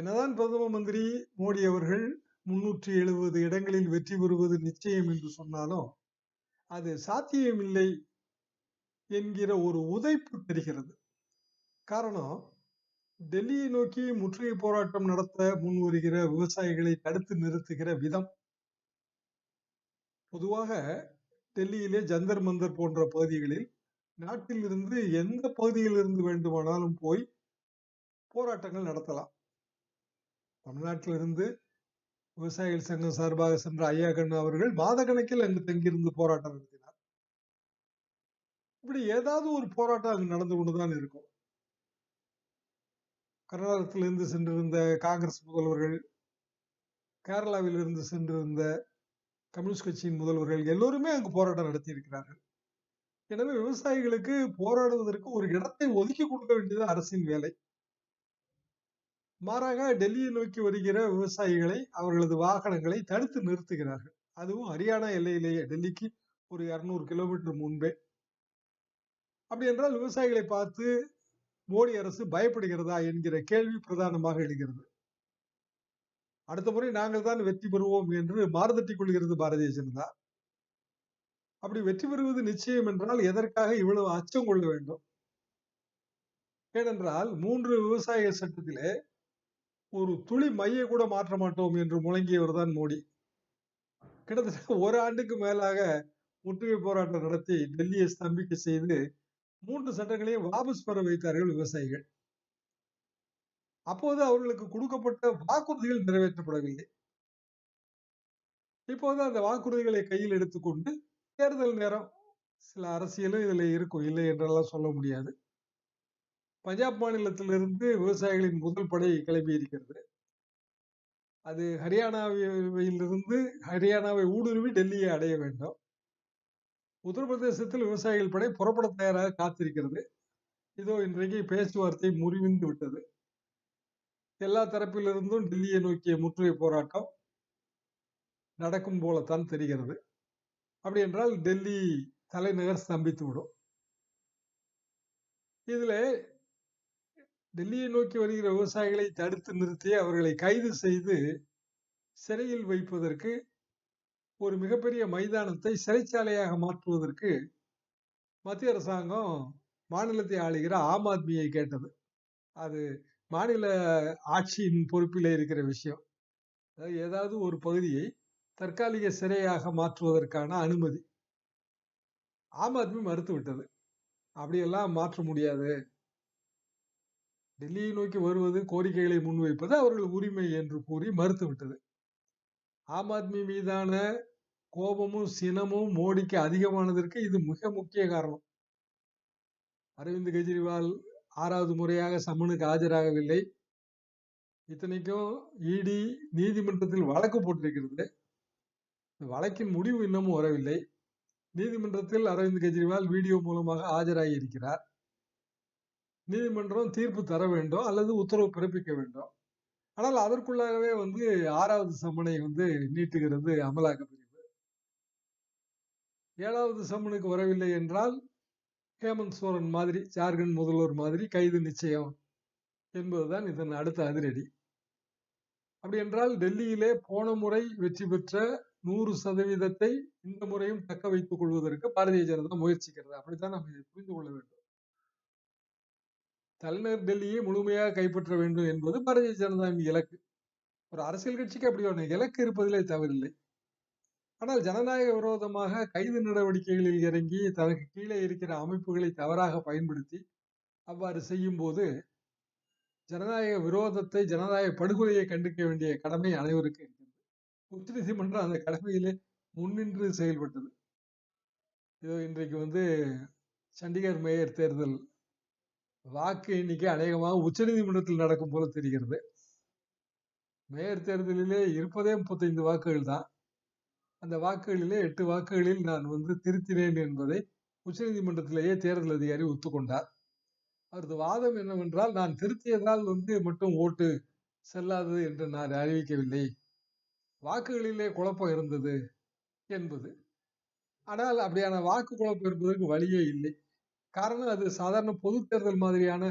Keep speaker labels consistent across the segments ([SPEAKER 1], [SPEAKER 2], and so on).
[SPEAKER 1] என்னதான் பிரதம மந்திரி மோடி அவர்கள் முன்னூற்றி எழுபது இடங்களில் வெற்றி பெறுவது நிச்சயம் என்று சொன்னாலும் அது சாத்தியமில்லை என்கிற ஒரு உதைப்பு தெரிகிறது. காரணம் டெல்லியை நோக்கி முற்றுகை போராட்டம் நடத்த முன் வருகிற விவசாயிகளை தடுத்து நிறுத்துகிற விதம். பொதுவாக டெல்லியிலே ஜந்தர் மந்தர் போன்ற பகுதிகளில் நாட்டில் இருந்து எந்த பகுதியில் இருந்து வேண்டுமானாலும் போய் போராட்டங்கள் நடத்தலாம். தமிழ்நாட்டிலிருந்து விவசாயிகள் சங்கம் சார்பாக சென்ற ஐயா கண்ணு அவர்கள் மாத கணக்கில் அங்கு தங்கியிருந்து போராட்டம் நடத்தினார். இப்படி ஏதாவது ஒரு போராட்டம் அங்கு நடந்து கொண்டுதான் இருக்கும். கர்நாடகத்திலிருந்து சென்றிருந்த காங்கிரஸ் முதல்வர்கள் கேரளாவிலிருந்து சென்றிருந்த கம்யூனிஸ்ட் கட்சியின் முதல்வர்கள் எல்லோருமே அங்கு போராட்டம் நடத்தியிருக்கிறார்கள். எனவே விவசாயிகளுக்கு போராடுவதற்கு ஒரு இடத்தை ஒதுக்கி கொடுக்க வேண்டியது அரசின் வேலை. மாறாக டெல்லியை நோக்கி வருகிற விவசாயிகளை அவர்களது வாகனங்களை தடுத்து நிறுத்துகிறார்கள். அதுவும் ஹரியானா எல்லையிலேயே டெல்லிக்கு ஒரு இருநூறு கிலோமீட்டர் முன்பே. அப்படி என்றால் விவசாயிகளை பார்த்து மோடி அரசு பயப்படுகிறதா என்கிற கேள்வி பிரதானமாக எழுகிறது. அடுத்த முறை நாங்கள் தான் வெற்றி பெறுவோம் என்று மாறுதட்டிக் கொள்கிறது பாரதிய ஜனதா. அப்படி வெற்றி பெறுவது நிச்சயம் என்றால் எதற்காக இவ்வளவு அச்சம் கொள்ள வேண்டும்? ஏனென்றால் மூன்று விவசாய சட்டத்திலே ஒரு துளி மைய கூட மாற்ற மாட்டோம் என்று முழங்கியவர் தான் மோடி. கிட்டத்தட்ட ஒரு ஆண்டுக்கு மேலாக முற்றுகை போராட்டம் நடத்தி டெல்லியை ஸ்தம்பிக்க செய்து மூன்று சட்டங்களையும் வாபஸ் பெற வைத்தார்கள் விவசாயிகள். அப்போது அவர்களுக்கு கொடுக்கப்பட்ட வாக்குறுதிகள் நிறைவேற்றப்படவில்லை. இப்போது அந்த வாக்குறுதிகளை கையில் எடுத்துக்கொண்டு தேர்தல் நேரம் சில அரசியலும் இதுல இருக்கும் இல்லை என்றெல்லாம் சொல்ல முடியாது. பஞ்சாப் மாநிலத்திலிருந்து விவசாயிகளின் முதல் படை கிளம்பி இருக்கிறது. அது ஹரியானாவிலிருந்து ஹரியானாவை ஊடுருவி டெல்லியை அடைய வேண்டும். உத்தரப்பிரதேசத்தில் விவசாயிகள் படை புறப்பட தயாராக காத்திருக்கிறது. இதோ இன்றைக்கு பேச்சுவார்த்தை முறிவிந்து விட்டது. எல்லா தரப்பிலிருந்தும் டெல்லியை நோக்கிய முற்றுகை போராட்டம் நடக்கும் போலத்தான் தெரிகிறது. அப்படி என்றால் டெல்லி தலைநகர் ஸ்தம்பித்து விடும். இதில் டெல்லியை நோக்கி வருகிற விவசாயிகளை தடுத்து நிறுத்தி அவர்களை கைது செய்து சிறையில் வைப்பதற்கு ஒரு மிகப்பெரிய மைதானத்தை சிறைச்சாலையாக மாற்றுவதற்கு மத்திய அரசாங்கம் மாநிலத்தை ஆளுகிற ஆம் ஆத்மியை கேட்டது. அது மாநில ஆட்சியின் பொறுப்பில் இருக்கிற விஷயம். அதாவது ஏதாவது ஒரு பகுதியை தற்காலிக சிறையாக மாற்றுவதற்கான அனுமதி. ஆம் ஆத்மி மறுத்து விட்டது அப்படியெல்லாம் மாற்ற முடியாது. டெல்லியை நோக்கி வருவது கோரிக்கைகளை முன்வைப்பது அவர்கள் உரிமை என்று கூறி மறுத்துவிட்டது. ஆம் ஆத்மி மீதான கோபமும் சினமும் மோடிக்கு அதிகமானதற்கு இது மிக முக்கிய காரணம். அரவிந்த் கெஜ்ரிவால் ஆறாவது முறையாக சம்மனுக்கு ஆஜராகவில்லை. இத்தனைக்கும் இடி நீதிமன்றத்தில் வழக்கு போட்டிருக்கிறது. வழக்கின் முடிவு இன்னமும் வரவில்லை. நீதிமன்றத்தில் அரவிந்த் கெஜ்ரிவால் வீடியோ மூலமாக ஆஜராகி இருக்கிறார். நீதிமன்றம் தீர்ப்பு தர வேண்டும் அல்லது உத்தரவு பிறப்பிக்க வேண்டும். ஆனால் அதற்குள்ளாகவே வந்து ஆறாவது சம்மனை வந்து நீட்டுகிறது அமலாக்க பிரிவு ஏழாவது சம்மனுக்கு வரவில்லை என்றால் ஹேமந்த் சோரன் மாதிரி ஜார்க்கண்ட் முதல்வர் மாதிரி கைது நிச்சயம் என்பதுதான் இதன் அடுத்த அதிரடி. அப்படி என்றால் டெல்லியிலே போன முறை வெற்றி பெற்ற நூறு சதவீதத்தை இந்த முறையும் தக்க வைத்துக் கொள்வதற்கு பாரதிய ஜனதா முயற்சிக்கிறது. அப்படித்தான் நம்ம இதை புரிந்து கொள்ள வேண்டும். தலைநகர் டெல்லியை முழுமையாக கைப்பற்ற வேண்டும் என்பது பாரதிய ஜனதாவின் இலக்கு. ஒரு அரசியல் கட்சிக்கு அப்படியான இலக்கு இருப்பதிலே தவறில்லை. ஆனால் ஜனநாயக விரோதமாக கைது நடவடிக்கைகளில் இறங்கி தனக்கு கீழே இருக்கிற அமைப்புகளை தவறாக பயன்படுத்தி அவ்வாறு செய்யும் போது ஜனநாயக விரோதத்தை ஜனநாயக படுகொலையை கண்டிக்க வேண்டிய கடமை அனைவருக்கும் இருக்கிறது உச்ச நீதிமன்றம் அந்த கடமையிலே முன்னின்று செயல்பட்டது. இதோ இன்றைக்கு வந்து சண்டிகர் மேயர் தேர்தல் வாக்கு எண்ணிக்கை அநேகமாக உச்ச நீதிமன்றத்தில் நடக்கும் போல தெரிகிறது. மேயர் தேர்தலிலே இருப்பதே முப்பத்தைந்து வாக்குகள் தான். அந்த வாக்குகளிலே எட்டு வாக்குகளில் நான் வந்து திருத்தினேன் என்பதை உச்சநீதிமன்றத்திலேயே தேர்தல் அதிகாரி ஒத்துக்கொண்டார் அவரது வாதம் என்னவென்றால் நான் திருத்தியதால் வந்து மட்டும் ஓட்டு செல்லாதது என்று நான் அறிவிக்கவில்லை. வாக்குகளிலே குழப்பம் இருந்தது என்பது. ஆனால் அப்படியான வாக்கு குழப்பம் இருப்பதற்கு வழியே இல்லை. காரணம் அது சாதாரண பொது தேர்தல் மாதிரியான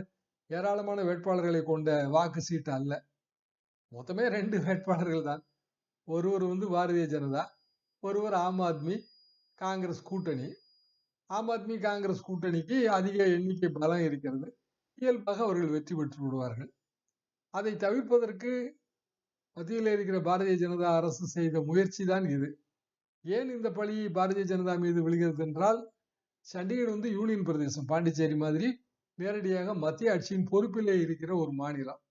[SPEAKER 1] ஏராளமான வேட்பாளர்களை கொண்ட வாக்கு சீட்டு அல்ல. மொத்தமே ரெண்டு வேட்பாளர்கள் தான். ஒருவர் வந்து பாரதிய ஜனதா ஒருவர் ஆம் ஆத்மி காங்கிரஸ் கூட்டணி. ஆம் ஆத்மி காங்கிரஸ் கூட்டணிக்கு அதிக எண்ணிக்கை பலம் இருக்கிறது. இயல்பாக அவர்கள் வெற்றி பெற்று விடுவார்கள். அதை தவிர்ப்பதற்கு மத்தியில் இருக்கிற பாரதிய ஜனதா அரசு செய்த முயற்சி தான் இது. ஏன் இந்த பழி பாரதிய ஜனதா மீது விழுகிறது என்றால் சண்டிகர் வந்து யூனியன் பிரதேசம் பாண்டிச்சேரி மாதிரி நேரடியாக மத்திய ஆட்சியின் பொறுப்பிலே இருக்கிற ஒரு மாநிலம்.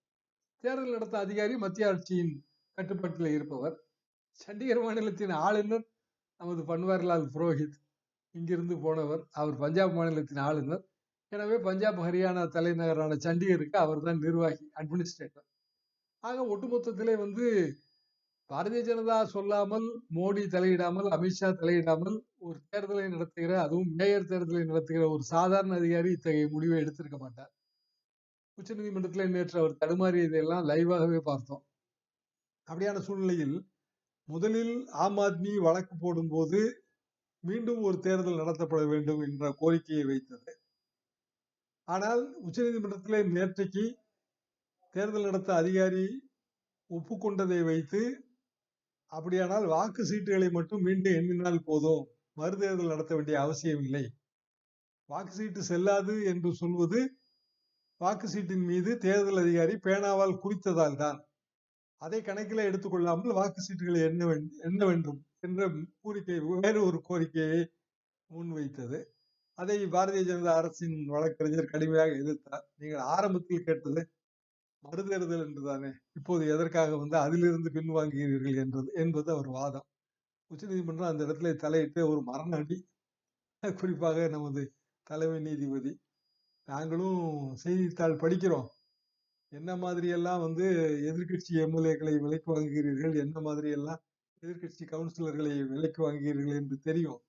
[SPEAKER 1] தேர்தல் நடத்த அதிகாரி மத்திய ஆட்சியின் கட்டுப்பாட்டில் இருப்பவர். சண்டிகர் மாநிலத்தின் ஆளுநர் நமது பன்வாரிலால் புரோஹித். இங்கிருந்து போனவர் அவர் பஞ்சாப் மாநிலத்தின் ஆளுநர். எனவே பஞ்சாப் ஹரியானா தலைநகரான சண்டிகருக்கு அவர் தான் நிர்வாகி அட்மினிஸ்ட்ரேட்டர் ஆக ஒட்டுமொத்தத்திலே வந்து பாரதிய ஜனதா சொல்லாமல் மோடி தலையிடாமல் அமித்ஷா தலையிடாமல் ஒரு தேர்தலை நடத்துகிற அதுவும் மேயர் தேர்தலை நடத்துகிற ஒரு சாதாரண அதிகாரி இத்தகைய முடிவை எடுத்திருக்க மாட்டார். உச்ச நீதிமன்றத்தில் நேற்று அவர் தடுமாறியதையெல்லாம் லைவாகவே பார்த்தோம். அப்படியான சூழ்நிலையில் முதலில் ஆம் ஆத்மி வழக்கு போடும்போது மீண்டும் ஒரு தேர்தல் நடத்தப்பட வேண்டும் என்ற கோரிக்கையை வைத்தது. ஆனால் உச்சநீதிமன்றத்தில் நேற்றைக்கு தேர்தல் நடத்த அதிகாரி ஒப்புக்கொண்டதை வைத்து அப்படியானால் வாக்கு சீட்டுகளை மட்டும் மீண்டும் எண்ணினால் போதும். மறுதேர்தல் நடத்த வேண்டிய அவசியம் இல்லை. வாக்கு சீட்டு செல்லாது என்று சொல்வது வாக்கு சீட்டின் மீது தேர்தல் அதிகாரி பேனாவால் குறித்ததால் தான். அதை கணக்கில் எடுத்துக்கொள்ளாமல் வாக்கு சீட்டுகளை எண்ண எண்ண வேண்டும் என்ற கோரிக்கை வேறு ஒரு கோரிக்கையை முன்வைத்தது. அதை பாரதிய ஜனதா அரசின் வழக்கறிஞர் கடுமையாக எதிர்த்தார். நீங்கள் ஆரம்பத்தில் கேட்டது மறுதேர்தல் என்றுதானே இப்போது எதற்காக வந்து அதிலிருந்து பின்வாங்குகிறீர்கள் என்றது என்பது அவர் வாதம். உச்ச நீதிமன்றம் அந்த இடத்துல தலையிட்டு ஒரு மரண அடி. குறிப்பாக நமது தலைமை நீதிபதி. நாங்களும் செய்தித்தாள் படிக்கிறோம். என்ன மாதிரி எல்லாம் வந்து எதிர்கட்சி எம்எல்ஏக்களை விலைக்கு வாங்குகிறீர்கள்? என்ன மாதிரி எல்லாம் எதிர்கட்சி கவுன்சிலர்களை விலைக்கு வாங்குகிறீர்கள் என்று தெரியும்.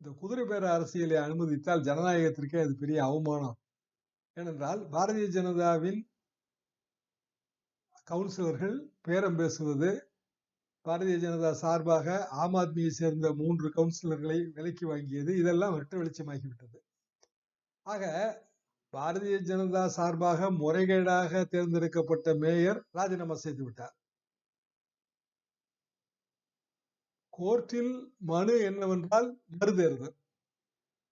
[SPEAKER 1] இந்த குதிரை பேர அரசியலை அனுமதித்தால் ஜனநாயகத்திற்கே அது பெரிய அவமானம். ஏனென்றால் பாரதிய ஜனதாவின் கவுன்சிலர்கள் பேரம் பேசுவது பாரதிய ஜனதா சார்பாக ஆம் ஆத்மியை சேர்ந்த மூன்று கவுன்சிலர்களை விலைக்கு வாங்கியது இதெல்லாம் வெட்ட வெளிச்சமாகிவிட்டது. ஆக பாரதிய ஜனதா சார்பாக முறைகேடாக தேர்ந்தெடுக்கப்பட்ட மேயர் ராஜினாமா செய்து விட்டார் கோர்ட்டில் மனு என்னவென்றால் மறுதேர்தல்.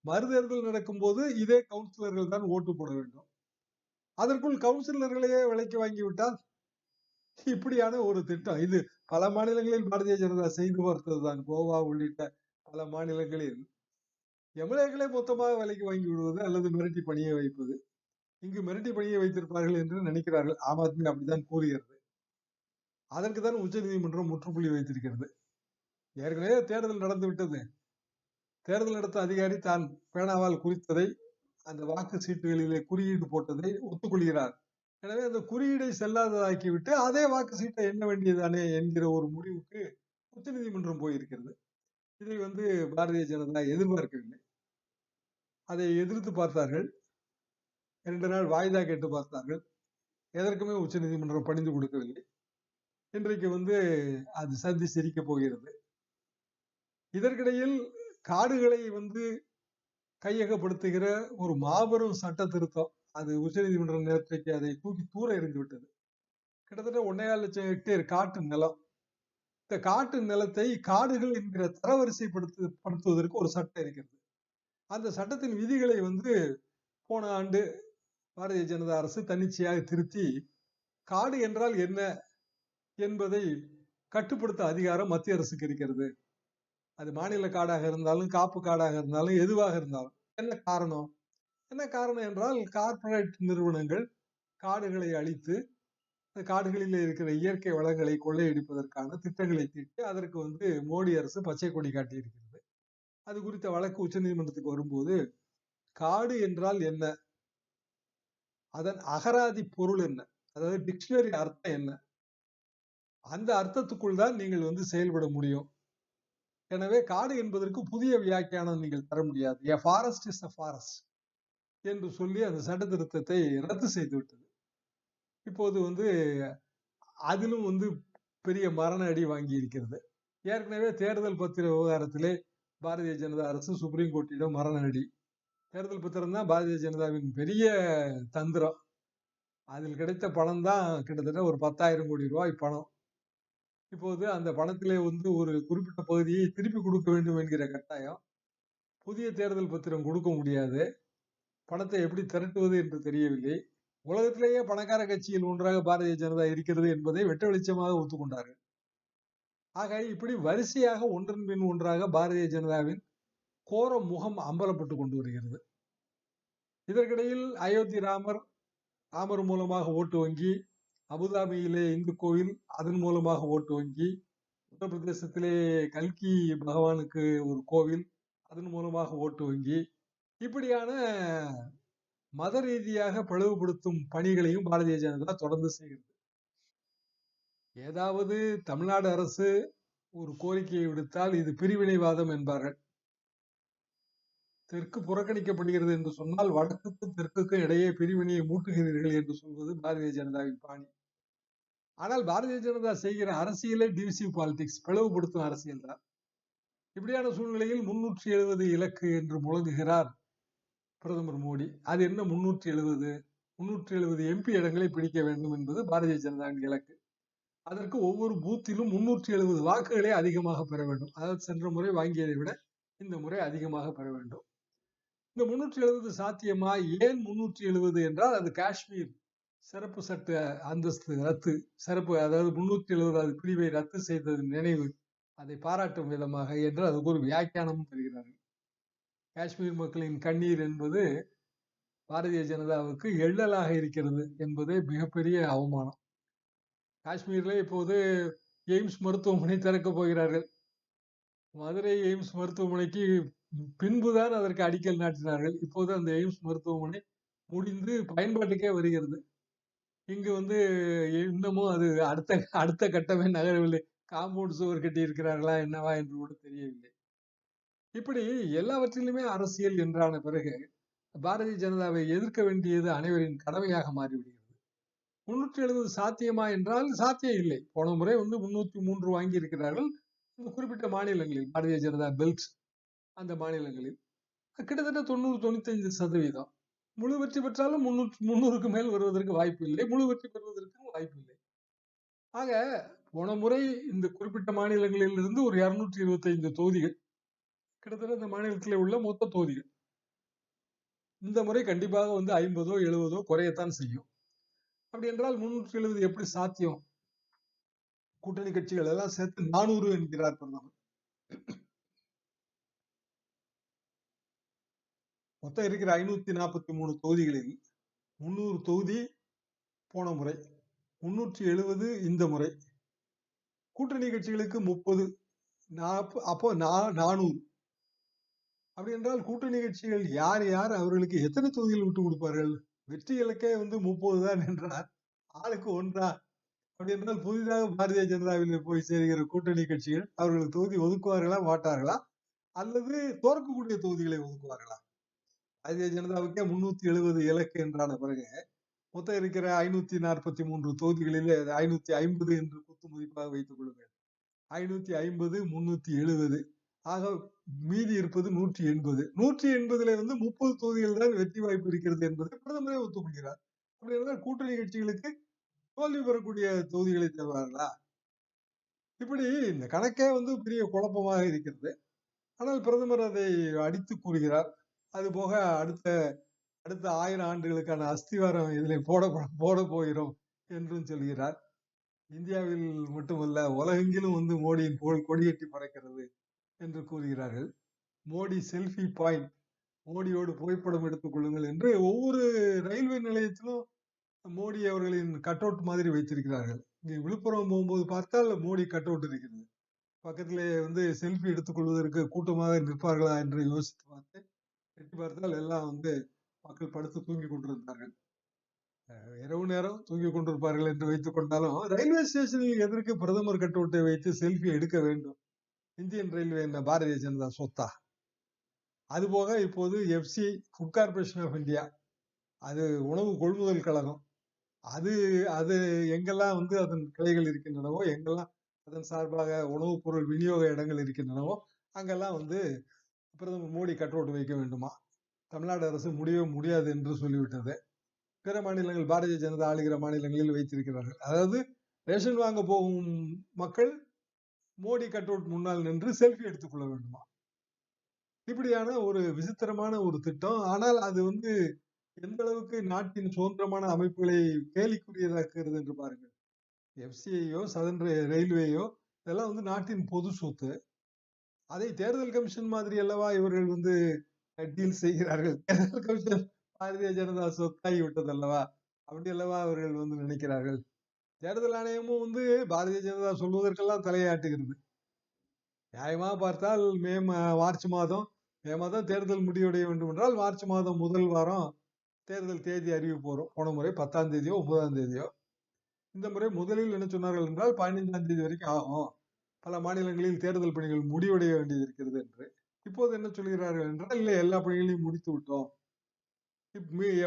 [SPEAKER 1] மறுதேர்தல் நடக்கும்போது இதே கவுன்சிலர்கள் தான் ஓட்டு போட வேண்டும். அதற்குள் கவுன்சிலர்களையே விலைக்கு வாங்கிவிட்டால் இப்படியான ஒரு திட்டம் இது பல மாநிலங்களில் பாரதிய ஜனதா செய்து பார்த்ததுதான். கோவா உள்ளிட்ட பல மாநிலங்களில் எம்எல்ஏக்களை மொத்தமாக விலைக்கு வாங்கி விடுவது அல்லது மிரட்டி பணிய வைப்பது. இங்கு மிரட்டி பணியை வைத்திருப்பார்கள் என்று நினைக்கிறார்கள். ஆம் ஆத்மி அப்படித்தான் கூறுகிறது. அதற்கு தான் உச்ச நீதிமன்றம் முற்றுப்புள்ளி வைத்திருக்கிறது. ஏற்கனவே தேர்தல் நடந்து விட்டது. தேர்தல் நடத்த அதிகாரி தான் பேனாவால் குறித்ததை அந்த வாக்கு சீட்டுகளிலே குறியீடு போட்டதை ஒத்துக்கொள்கிறார். எனவே அந்த குறியீடை செல்லாததாக்கிவிட்டு அதே வாக்கு சீட்டை எண்ண வேண்டியதானே என்கிற ஒரு முடிவுக்கு உச்சநீதிமன்றம் போயிருக்கிறது. இதை வந்து பாரதிய ஜனதா எதிர்பார்க்கவில்லை. அதை எதிர்த்து பார்த்தார்கள். இரண்டு நாள் வாய்தா கேட்டு பார்த்தார்கள். எதற்குமே உச்சநீதிமன்றம் பணிந்து கொடுக்கவில்லை. இன்றைக்கு வந்து அது சந்தி சிரிக்க போகிறது. இதற்கிடையில் காடுகளை வந்து கையகப்படுத்துகிற ஒரு மாபெரும் சட்ட திருத்தம் அது உச்சநீதிமன்ற நேற்றைக்கு அதை தூக்கி தூர எறிந்து விட்டது. கிட்டத்தட்ட ஒன்னேகால் லட்சம் ஹெக்டேர் காட்டு நிலம். இந்த காட்டு நிலத்தை காடுகள் என்கிற தரவரிசைப்படுத்து படுத்துவதற்கு ஒரு சட்டம் இருக்கிறது. அந்த சட்டத்தின் விதிகளை வந்து போன ஆண்டு பாரதிய ஜனதா அரசு தன்னிச்சையாக திருத்தி காடு என்றால் என்ன என்பதை கட்டுப்படுத்த அதிகாரம் மத்திய அரசுக்கு இருக்கிறது. அது மாநில காடாக இருந்தாலும் காப்பு காடாக இருந்தாலும் எதுவாக இருந்தாலும். என்ன காரணம்? என்ன காரணம் என்றால் கார்ப்பரேட் நிறுவனங்கள் காடுகளை அழித்து அந்த காடுகளில் இருக்கிற இயற்கை வளங்களை கொள்ளையடிப்பதற்கான திட்டங்களை தீட்டி அதற்கு வந்து மோடி அரசு பச்சை கொடி காட்டியிருக்கிறது. அது குறித்த வழக்கு உச்சநீதிமன்றத்துக்கு வரும்போது காடு என்றால் என்ன? அதன் அகராதி பொருள் என்ன? அதாவது டிக்ஷனரி அர்த்தம் என்ன? அந்த அர்த்தத்துக்குள் தான் நீங்கள் வந்து செயல்பட முடியும். எனவே காடு என்பதற்கு புதிய வியாக்கியானம் நீங்கள் தர முடியாது. A forest is a forest என்று சொல்லி அந்த சட்ட திருத்தத்தை ரத்து செய்து விட்டது. இப்போது வந்து அதிலும் வந்து பெரிய மரண அடி வாங்கி இருக்கிறது. ஏற்கனவே தேர்தல் பத்திர விவகாரத்திலே பாரதிய ஜனதா அரசு சுப்ரீம் கோர்ட்டிடம் மரண அடி. தேர்தல் பத்திரம் தான் பாரதிய ஜனதாவின் பெரிய தந்திரம். அதில் கிடைத்த பணம் தான் கிட்டத்தட்ட ஒரு பத்தாயிரம் கோடி ரூபாய் பணம். இப்போது அந்த பணத்திலே வந்து ஒரு குறிப்பிட்ட பகுதியை திருப்பி கொடுக்க வேண்டும் என்கிற கட்டாயம். புதிய தேர்தல் பத்திரம் கொடுக்க முடியாது. பணத்தை எப்படி திரட்டுவது என்று தெரியவில்லை. உலகத்திலேயே பணக்கார கட்சியில் ஒன்றாக பாரதிய ஜனதா இருக்கிறது என்பதை வெட்ட வெளிச்சமாக ஒத்துக்கொண்டார்கள். ஆக இப்படி வரிசையாக ஒன்றன் பின் ஒன்றாக பாரதிய ஜனதாவின் கோர முகம் அம்பலப்பட்டு கொண்டு வருகிறது. இதற்கிடையில் அயோத்தி ராமர் ராமர் மூலமாக ஓட்டு வங்கி அபுதாபியிலே இந்து கோவில் அதன் மூலமாக ஓட்டு வங்கி உத்தரப்பிரதேசத்திலே கல்கி பகவானுக்கு ஒரு கோவில் அதன் மூலமாக ஓட்டு வங்கி இப்படியான மத ரீதியாக பிளவுபடுத்தும் பணிகளையும் பாரதிய ஜனதா தொடர்ந்து செய்கிறது. ஏதாவது தமிழ்நாடு அரசு ஒரு கோரிக்கையை விடுத்தால் இது பிரிவினைவாதம் என்பார்கள். தெற்கு புறக்கணிக்கப்படுகிறது என்று சொன்னால் வடக்குக்கும் தெற்குக்கும் இடையே பிரிவினையை மூட்டுகிறீர்கள் என்று சொல்வது பாரதிய ஜனதாவின் பாணி. ஆனால் பாரதிய ஜனதா செய்கிற அரசியலே டிவிசிவ் பாலிடிக்ஸ் பிளவுபடுத்தும் அரசியல் தான். இப்படியான சூழ்நிலையில் முன்னூற்றி எழுபது இலக்கு என்று முழங்குகிறார் பிரதமர் மோடி. அது என்ன முன்னூற்றி எழுபது முன்னூற்றி எழுபது எம்பி இடங்களை பிடிக்க வேண்டும் என்பது பாரதிய ஜனதாவின் இலக்கு. அதற்கு ஒவ்வொரு பூத்திலும் முன்னூற்றி எழுபது வாக்குகளே அதிகமாக பெற வேண்டும். அதாவது சென்ற முறை வாங்கியதை விட இந்த முறை அதிகமாக பெற வேண்டும். இந்த முன்னூற்றி எழுபது சாத்தியமா ஏன் முன்னூற்றி எழுபது என்றால் அது காஷ்மீர் சிறப்பு சட்ட அந்தஸ்து ரத்து சிறப்பு அதாவது முன்னூற்றி எழுபதாவது பிரிவை ரத்து செய்தது நினைவு அதை பாராட்டும் விதமாக என்று அதுக்கு ஒரு வியாக்கியானமும் தருகிறார்கள். காஷ்மீர் மக்களின் கண்ணீர் என்பது பாரதிய ஜனதாவுக்கு எள்ளலாக இருக்கிறது என்பதே மிகப்பெரிய அவமானம். காஷ்மீரில் இப்போது எய்ம்ஸ் மருத்துவமனை திறக்க போகிறார்கள். மதுரை எய்ம்ஸ் மருத்துவமனைக்கு பின்புதான் அதற்கு அடிக்கல் நாட்டினார்கள். இப்போது அந்த எய்ம்ஸ் மருத்துவமனை முடிந்து பயன்பாட்டுக்கே வருகிறது. இங்கு வந்து இன்னமும் அது அடுத்த அடுத்த கட்டமே நகரவில்லை. காம்பவுண்ட் சுவர் கட்டி இருக்கிறார்களா என்னவா என்று கூட தெரியவில்லை. இப்படி எல்லாவற்றிலுமே அரசியல் என்றான பிறகு பாரதிய ஜனதாவை எதிர்க்க வேண்டியது அனைவரின் கடமையாக மாறிவிடுகிறது. முன்னூற்றி எழுபது சாத்தியமா என்றால் சாத்தியம் இல்லை. போன முறை வந்து முன்னூத்தி மூன்று வாங்கி இருக்கிறார்கள் இந்த குறிப்பிட்ட மாநிலங்களில் பாரதிய ஜனதா பெல்ட் அந்த மாநிலங்களில் கிட்டத்தட்ட தொண்ணூறு தொண்ணூத்தி சதவீதம். முழு வெற்றி பெற்றாலும் முன்னூற்றி முன்னூறுக்கு மேல் வருவதற்கு வாய்ப்பு இல்லை. முழு வெற்றி பெறுவதற்கும் வாய்ப்பு இல்லை. ஆக போன முறை இந்த குறிப்பிட்ட மாநிலங்களில் இருந்து ஒரு இருநூற்றி இருபத்தி ஐந்து தொகுதிகள் கிட்டத்தட்ட இந்த மாநிலத்தில் உள்ள மொத்த தொகுதிகள். இந்த முறை கண்டிப்பாக வந்து ஐம்பதோ எழுபதோ குறையத்தான் செய்யும். அப்படி என்றால் முன்னூற்றி எழுபது எப்படி சாத்தியம்? கூட்டணி கட்சிகள் எல்லாம் சேர்த்து நானூறு என்கிறார் பிரதமர். மொத்தம் இருக்கிற ஐநூத்தி நாற்பத்தி மூணு தொகுதிகளில் முன்னூறு தொகுதி போன முறை முன்னூற்றி எழுபது இந்த முறை. கூட்டணி கட்சிகளுக்கு முப்பது அப்போ நானூறு. அப்படி என்றால் கூட்டணி கட்சிகள் யார் யார் அவர்களுக்கு எத்தனை தொகுதிகள் விட்டு கொடுப்பார்கள்? வெற்றி இலக்கே வந்து முப்பது தான் என்றார் ஆளுக்கு ஒன்றா? அப்படி என்றால் புதிதாக பாரதிய ஜனதாவில் போய் சேர்கிற கூட்டணி கட்சிகள் அவர்களுக்கு தொகுதி ஒதுக்குவார்களா மாட்டார்களா? அல்லது தோற்கக்கூடிய தொகுதிகளை ஒதுக்குவார்களா? பாரதிய ஜனதாவுக்கே முன்னூத்தி எழுபது இலக்கு என்றான பிறகு மொத்தம் இருக்கிற ஐநூத்தி நாற்பத்தி மூன்று தொகுதிகளிலே ஐநூத்தி ஐம்பது என்று குத்து மதிப்பாக வைத்துக் கொள்ளுங்கள். ஐநூத்தி ஐம்பது முன்னூத்தி எழுபது. ஆக மீதி இருப்பது நூற்றி எண்பது. நூற்றி எண்பதுல வந்து முப்பது தொகுதிகள் தான் வெற்றி வாய்ப்பு இருக்கிறது என்பதை பிரதமரே ஒத்துக்கொள்கிறார். அப்படி இருந்தால் கூட்டணி கட்சிகளுக்கு தோல்வி பெறக்கூடிய தொகுதிகளை தருவார்களா இப்படி இந்த கணக்கே வந்து பெரிய குழப்பமாக இருக்கிறது. ஆனால் பிரதமர் அதை அடித்து கூறுகிறார். அது போக அடுத்த அடுத்த ஆயிரம் ஆண்டுகளுக்கான அஸ்திவாரம் இதில் போட போட போகிறோம் என்றும் சொல்கிறார். இந்தியாவில் மட்டுமல்ல உலகெங்கிலும் வந்து மோடியின் புகழ் கொடியேற்றி பறக்கிறது. என்று கூறுகிறார்கள். மோடி செல்ஃபி பாயிண்ட் மோடியோடு புகைப்படம் எடுத்துக் கொள்ளுங்கள் என்று ஒவ்வொரு ரயில்வே நிலையத்திலும் மோடி அவர்களின் கட் அவுட் மாதிரி வைத்திருக்கிறார்கள். இங்கே விழுப்புரம் போகும்போது பார்த்தால் மோடி கட் அவுட் இருக்கிறது. பக்கத்திலே வந்து செல்ஃபி எடுத்துக்கொள்வதற்கு கூட்டமாக நிற்பார்களா என்று யோசித்து பார்த்தேன் எட்டி பார்த்தால் எல்லாம் வந்து மக்கள் படுத்து தூங்கி கொண்டிருந்தார்கள். இரவு நேரம் தூங்கி கொண்டிருப்பார்கள் என்று வைத்துக் கொண்டாலும் ரயில்வே ஸ்டேஷனில் எதற்கு பிரதமர் கட் அவுட்டை வைத்து செல்ஃபி எடுக்க வேண்டும்? இந்தியன் ரயில்வே என்ன பாரதிய ஜனதா சொத்தா. அதுபோக இப்போது F C food corporation of India அது உணவு கொள்முதல் கழகம். அது அது எங்கெல்லாம் வந்து அதன் கிளைகள் இருக்கின்றனவோ எங்கெல்லாம் அதன் சார்பாக உணவுப் பொருள் விநியோக இடங்கள் இருக்கின்றனவோ அங்கெல்லாம் வந்து பிரதமர் மோடி கட்டோட்டு வைக்க வேண்டுமா? தமிழ்நாடு அரசு முடியவே முடியாது என்று சொல்லிவிட்டது. பிற மாநிலங்கள் பாரதிய ஜனதா ஆளுகிற மாநிலங்களில் வைத்திருக்கிறார்கள். அதாவது ரேஷன் வாங்க போகும் மக்கள் மோடி கட் அவுட் முன்னால் நின்று செல்ஃபி எடுத்துக்கொள்ள வேண்டுமா? இப்படியான ஒரு விசித்திரமான ஒரு திட்டம். ஆனால் அது வந்து எந்த அளவுக்கு நாட்டின் சுதந்திரமான அமைப்புகளை கேலிக்குரியதாக்குகிறது என்று பாருங்கள். எஃப்சிஐயோ சதன் ரயில்வேயோ இதெல்லாம் வந்து நாட்டின் பொது சொத்து. அதை தேர்தல் கமிஷன் மாதிரி அல்லவா இவர்கள் வந்து டீல் செய்கிறார்கள்? தேர்தல் கமிஷன் பாரதிய ஜனதா சொத்தாகி விட்டது அல்லவா? அப்படி அல்லவா அவர்கள் வந்து நினைக்கிறார்கள்? தேர்தல் ஆணையமும் வந்து பாரதிய ஜனதா சொல்வதற்கெல்லாம் தலையாட்டுகிறது. நியாயமா பார்த்தால் மே மார்ச் மாதம் மே மாதம் தேர்தல் முடிவடைய வேண்டும் என்றால் மார்ச் மாதம் முதல் வாரம் தேர்தல் தேதி அறிவிப்பு வரும் போன முறை பத்தாம் தேதியோ ஒன்பதாம் தேதியோ. இந்த முறை முதலில் என்ன சொன்னார்கள் என்றால் பதினைந்தாம் தேதி வரைக்கும் ஆகும். பல மாநிலங்களில் தேர்தல் பணிகள் முடிவடைய வேண்டியது இருக்கிறது என்று. இப்போது என்ன சொல்கிறார்கள் என்றால் இல்லை எல்லா பணிகளையும் முடித்து விட்டோம்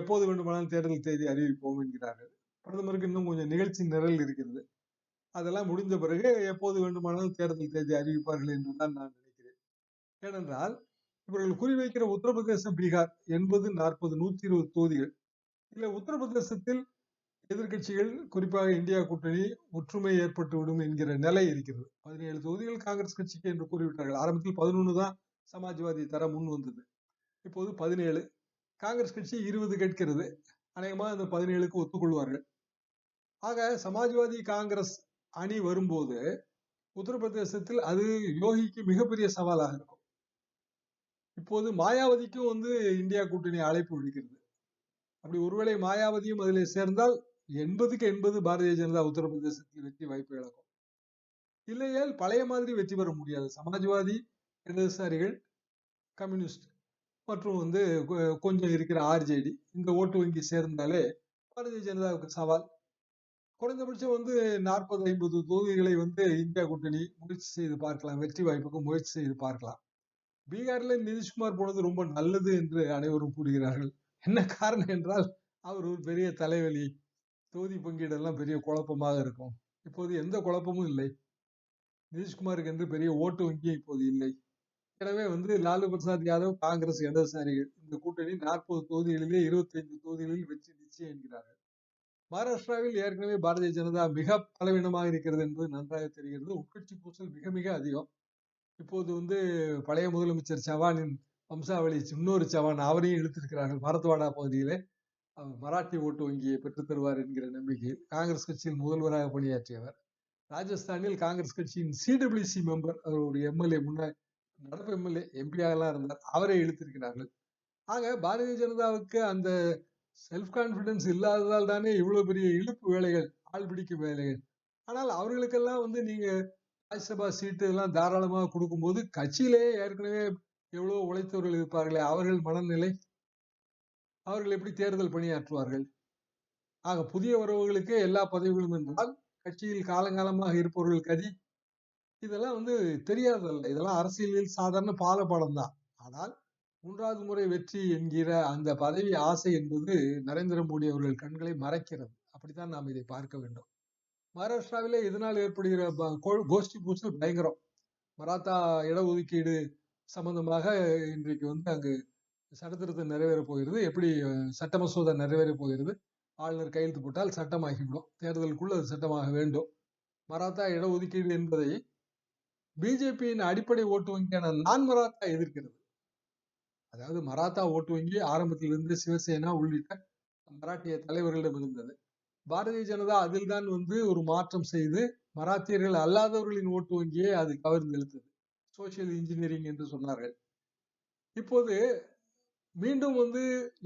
[SPEAKER 1] எப்போது வேண்டுமானாலும் தேர்தல் தேதி அறிவிப்போம் என்கிறார்கள். பிரதமருக்கு இன்னும் கொஞ்சம் நிகழ்ச்சி நிரல் இருக்கிறது. அதெல்லாம் முடிந்த பிறகு எப்போது வேண்டுமானாலும் தேர்தல் தேதி அறிவிப்பார்கள் என்று தான் நான் நினைக்கிறேன். ஏனென்றால் இவர்கள் குறிவைக்கிற உத்தரப்பிரதேசம் பீகார் எண்பது நாற்பது நூத்தி இருபது தொகுதிகள். இல்ல உத்தரப்பிரதேசத்தில் எதிர்கட்சிகள் குறிப்பாக இந்தியா கூட்டணி ஒற்றுமை ஏற்பட்டு விடும் என்கிற நிலை இருக்கிறது. பதினேழு தொகுதிகள் காங்கிரஸ் கட்சிக்கு என்று கூறிவிட்டார்கள். ஆரம்பத்தில் பதினொன்று தான் சமாஜ்வாதி தர முன் வந்தது. இப்போது பதினேழு. காங்கிரஸ் கட்சி இருபது கேட்கிறது. அநேகமாக அந்த பதினேழுக்கு ஒத்துக்கொள்வார்கள். ஆக சமாஜ்வாதி காங்கிரஸ் அணி வரும்போது உத்தரப்பிரதேசத்தில் அது யோகிக்கு மிகப்பெரிய சவாலாக இருக்கும். இப்போது மாயாவதிக்கும் வந்து இந்தியா கூட்டணி அழைப்பு விடுக்கிறது. அப்படி ஒருவேளை மாயாவதியும் அதில் சேர்ந்தால் எண்பதுக்கு எண்பது பாரதிய ஜனதா உத்தரப்பிரதேசத்தில் வெற்றி வாய்ப்பு இழக்கும். இல்லையால் பழைய மாதிரி வெற்றி பெற முடியாது. சமாஜ்வாதி இடதுசாரிகள் கம்யூனிஸ்ட் மற்றும் வந்து கொஞ்சம் இருக்கிற ஆர்ஜேடி இந்த ஓட்டு வங்கி சேர்ந்தாலே பாரதிய ஜனதாவுக்கு சவால். குறைந்தபட்சம் வந்து நாற்பது ஐம்பது தொகுதிகளை வந்து இந்தியா கூட்டணி முயற்சி செய்து பார்க்கலாம். வெற்றி வாய்ப்புக்கு முயற்சி செய்து பார்க்கலாம். பீகார்ல நிதிஷ்குமார் போனது ரொம்ப நல்லது என்று அனைவரும் கூறுகிறார்கள். என்ன காரணம் என்றால் அவர் ஒரு பெரிய தலைவலி. தொகுதி பங்கீடெல்லாம் பெரிய குழப்பமாக இருக்கும். இப்போது எந்த குழப்பமும் இல்லை. நிதிஷ்குமாருக்கு என்று பெரிய ஓட்டு வங்கியும் இப்போது இல்லை. எனவே வந்து லாலு பிரசாத் யாதவ் காங்கிரஸ் இடதுசாரிகள். இந்த கூட்டணி நாற்பது தொகுதிகளிலே இருபத்தி ஐந்து தொகுதிகளில் வெற்றி நிச்சயம் என்கிறார்கள். மகாராஷ்டிராவில் ஏற்கனவே பாரதிய ஜனதா மிக பலவீனமாக இருக்கிறது என்பது நன்றாக தெரிகிறது. உட்கட்சி பூசல் மிக மிக அதிகம். இப்போது வந்து பழைய முதலமைச்சர் சவானின் வம்சாவளி இன்னொரு சவான் அவரையும் இழுத்திருக்கிறார்கள். மரத்வாடா பகுதியிலே. மராட்டி ஓட்டு வங்கியை பெற்றுத்தருவார் என்கிற நம்பிக்கையில் காங்கிரஸ் கட்சியில் முதல்வராக பணியாற்றியவர். ராஜஸ்தானில் காங்கிரஸ் கட்சியின் சிடபிள்யூசி மெம்பர் அவர் ஒரு எம்எல்ஏ முன்னாள் நடப்பு எம்எல்ஏ எம்பியாகலாம் இருந்தார். அவரை இழுத்திருக்கிறார்கள். ஆக பாரதிய ஜனதாவுக்கு அந்த செல்ஃப் கான்ஃபிடன்ஸ் இல்லாததால் தானே இவ்வளவு பெரிய இழுப்பு வேலைகள் ஆள் பிடிக்கும் வேலைகள். ஆனால் அவர்களுக்கெல்லாம் வந்து நீங்க ராஜ்யசபா சீட்டு எல்லாம் தாராளமாக கொடுக்கும்போது கட்சியிலே ஏற்கனவே எவ்வளவு உழைத்தவர்கள் இருப்பார்களே அவர்கள் மனநிலை அவர்கள் எப்படி தேர்தல் பணியாற்றுவார்கள்? ஆக புதிய உறவுகளுக்கு எல்லா பதவிகளும் என்றால் கட்சியில் காலங்காலமாக இருப்பவர்கள் கதி. இதெல்லாம் வந்து தெரியாதல்ல இதெல்லாம் அரசியலில் சாதாரண பாலபாடம் தான் ஆனால் மூன்றாவது முறை வெற்றி என்கிற அந்த பதவி ஆசை என்பது நரேந்திர மோடி அவர்கள் கண்களை மறைக்கிறது. அப்படித்தான் நாம் இதை பார்க்க வேண்டும். மகாராஷ்டிராவிலே இதனால் ஏற்படுகிற கோஷ்டி பூசல் பயங்கரம். மராத்தா இடஒதுக்கீடு சம்பந்தமாக இன்றைக்கு வந்து அங்கு சட்டத்திருத்தம் நிறைவேறப் போகிறது. எப்படி சட்ட மசோதா நிறைவேற போகிறது? ஆளுநர் கையெழுத்து போட்டால் சட்டமாகிவிடும். தேர்தலுக்குள் அது சட்டமாக வேண்டும். மராத்தா இடஒதுக்கீடு என்பதை பிஜேபியின் அடிப்படை ஓட்டு வங்கியான நான் மராத்தா எதிர்க்கிறது. அதாவது மராத்தா ஓட்டு வங்கி ஆரம்பத்திலிருந்து சிவசேனா உள்ளிட்ட மராட்டிய தலைவர்களிடம் இருந்தது. பாரதிய ஜனதா அதில் தான் வந்து ஒரு மாற்றம் செய்து மராத்தியர்கள் அல்லாதவர்களின் ஓட்டு வங்கியை அது கவர்ந்து இழுத்தது. சோசியல் இன்ஜினியரிங் என்று சொன்னார்கள். இப்போது மீண்டும் வந்து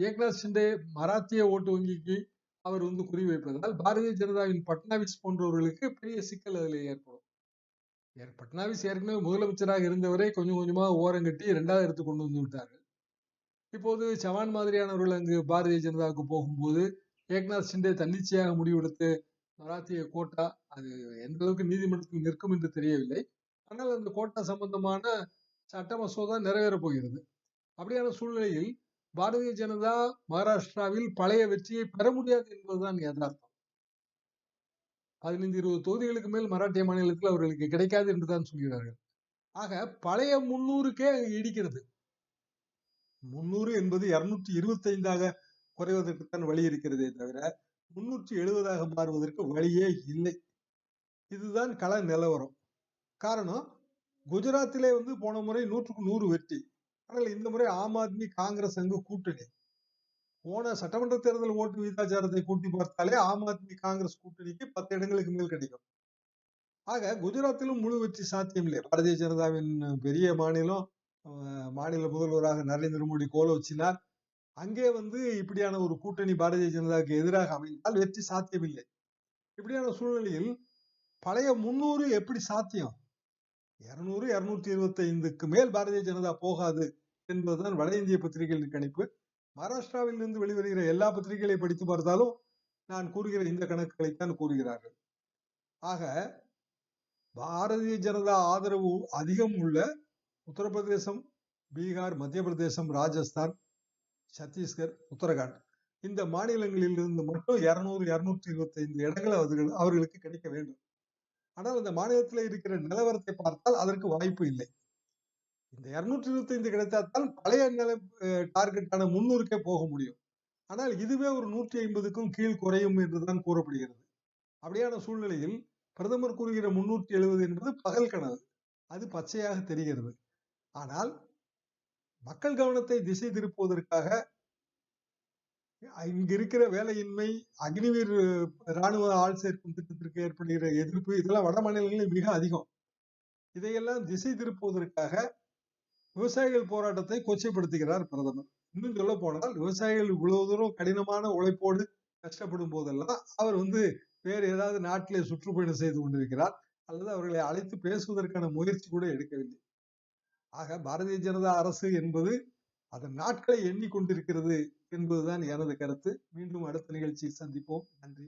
[SPEAKER 1] ஏக்நாத் ஷிண்டே மராத்திய ஓட்டு வங்கிக்கு அவர் வந்து குறிவைப்பதால் பாரதிய ஜனதாவின் பட்னாவிஸ் போன்றவர்களுக்கு பெரிய சிக்கல் அதில் ஏற்படும். பட்னாவிஸ் ஏற்கனவே முதலமைச்சராக இருந்தவரை கொஞ்சம் கொஞ்சமா ஓரங்கட்டி ரெண்டாவது இடத்து கொண்டு வந்து விட்டார்கள் இப்போது சவான் மாதிரியானவர்கள் அங்கு பாரதிய ஜனதாவுக்கு போகும்போது ஏக்நாத் ஷிண்டே தன்னிச்சையாக முடிவெடுத்து மராத்திய கோட்டா அது எந்த அளவுக்கு நீதிமன்றத்தில் நிற்கும் என்று தெரியவில்லை. ஆனால் அந்த கோட்டா சம்பந்தமான சட்ட மசோதா நிறைவேறப் போகிறது. அப்படியான சூழ்நிலையில் பாரதிய ஜனதா மகாராஷ்டிராவில் பழைய வெற்றியை பெற முடியாது என்பதுதான் யதார்த்தம். பதினைந்து இருபது தொகுதிகளுக்கு மேல் மராட்டிய மாநிலத்தில் அவர்களுக்கு கிடைக்காது என்றுதான் சொல்கிறார்கள். ஆக பழைய முன்னூறுக்கே அங்கு இடிக்கிறது. முன்னூறு என்பது இருநூற்றி இருபத்தி ஐந்தாக குறைவதற்குத்தான் வழி இருக்கிறதே தவிர முன்னூற்றி எழுபதாக மாறுவதற்கு வழியே இல்லை. இதுதான் கள நிலவரம். காரணம் குஜராத்திலே வந்து போன முறை நூற்றுக்கு நூறு வெற்றி. ஆனால் இந்த முறை ஆம் ஆத்மி காங்கிரஸ் அங்கு கூட்டணி. போன சட்டமன்ற தேர்தல் ஓட்டு விகிதாச்சாரத்தை கூட்டி பார்த்தாலே ஆம் ஆத்மி காங்கிரஸ் கூட்டணிக்கு பத்து இடங்களுக்கு மேல் கிடைக்கும். ஆக குஜராத்திலும் முழு வெற்றி சாத்தியம் இல்லை பாரதிய ஜனதாவின் பெரிய மாநிலம் மாநில முதல்வராக நரேந்திர மோடி கோல வச்சினார். அங்கே வந்து இப்படியான ஒரு கூட்டணி பாரதிய ஜனதாவுக்கு எதிராக அமைந்தால் வெற்றி சாத்தியமில்லை. இப்படியான சூழ்நிலையில் பழைய முன்னூறு எப்படி சாத்தியம்? இருநூறு இருநூத்தி இருபத்தி ஐந்துக்கு மேல் பாரதிய ஜனதா போகாது என்பதுதான் வட இந்திய பத்திரிகைகளின் கணிப்பு. மகாராஷ்டிராவில் இருந்து வெளிவருகிற எல்லா பத்திரிகைகளை படித்து பார்த்தாலும் நான் கூறுகிற இந்த கணக்குகளைத்தான் கூறுகிறார்கள். ஆக பாரதிய ஜனதா ஆதரவு அதிகம் உள்ள உத்தரப்பிரதேசம் பீகார் மத்திய பிரதேசம் ராஜஸ்தான் சத்தீஸ்கர் உத்தரகாண்ட். இந்த மாநிலங்களில் இருந்து மட்டும் இருநூறு இருநூற்றி இருபத்தி ஐந்து இடங்கள் அவர்கள் அவர்களுக்கு கிடைக்க வேண்டும். ஆனால் அந்த மாநிலத்தில் இருக்கிற நிலவரத்தை பார்த்தால் அதற்கு வாய்ப்பு இல்லை. இந்த இருநூற்றி இருபத்தி ஐந்து கிடைத்தால் பழைய நில டார்கெட்டான முன்னூறுக்கே போக முடியும். ஆனால் இதுவே ஒரு நூற்றி ஐம்பதுக்கும் கீழ் குறையும் என்றுதான் கூறப்படுகிறது. அப்படியான சூழ்நிலையில் பிரதமர் கூறுகிற முன்னூற்றி எழுபது என்பது பகல் கனவு. அது பச்சையாக தெரிகிறது. ஆனால் மக்கள் கவனத்தை திசை திருப்புவதற்காக இங்க இருக்கிற வேலையின்மை அக்னிவீர் ராணுவ ஆள் சேர்க்கும் திட்டத்திற்கு ஏற்படுகிற எதிர்ப்பு இதெல்லாம் வட மாநிலங்களில் மிக அதிகம். இதையெல்லாம் திசை திருப்புவதற்காக விவசாயிகள் போராட்டத்தை கொச்சைப்படுத்துகிறார் பிரதமர். இன்னும் சொல்ல போனால் விவசாயிகள் இவ்வளவு தூரம் கடினமான உழைப்போடு கஷ்டப்படும் போதெல்லாம் அவர் வந்து வேறு ஏதாவது நாட்டிலே சுற்றுப்பயணம் செய்து கொண்டிருக்கிறார். அல்லது அவர்களை அழைத்து பேசுவதற்கான முயற்சி கூட எடுக்கவில்லை. ஆக பாரதிய ஜனதா அரசு என்பது அதன் நாட்களை எண்ணிக்கொண்டிருக்கிறது என்பதுதான் எனது கருத்து. மீண்டும் அடுத்த நிகழ்ச்சியில் சந்திப்போம். நன்றி.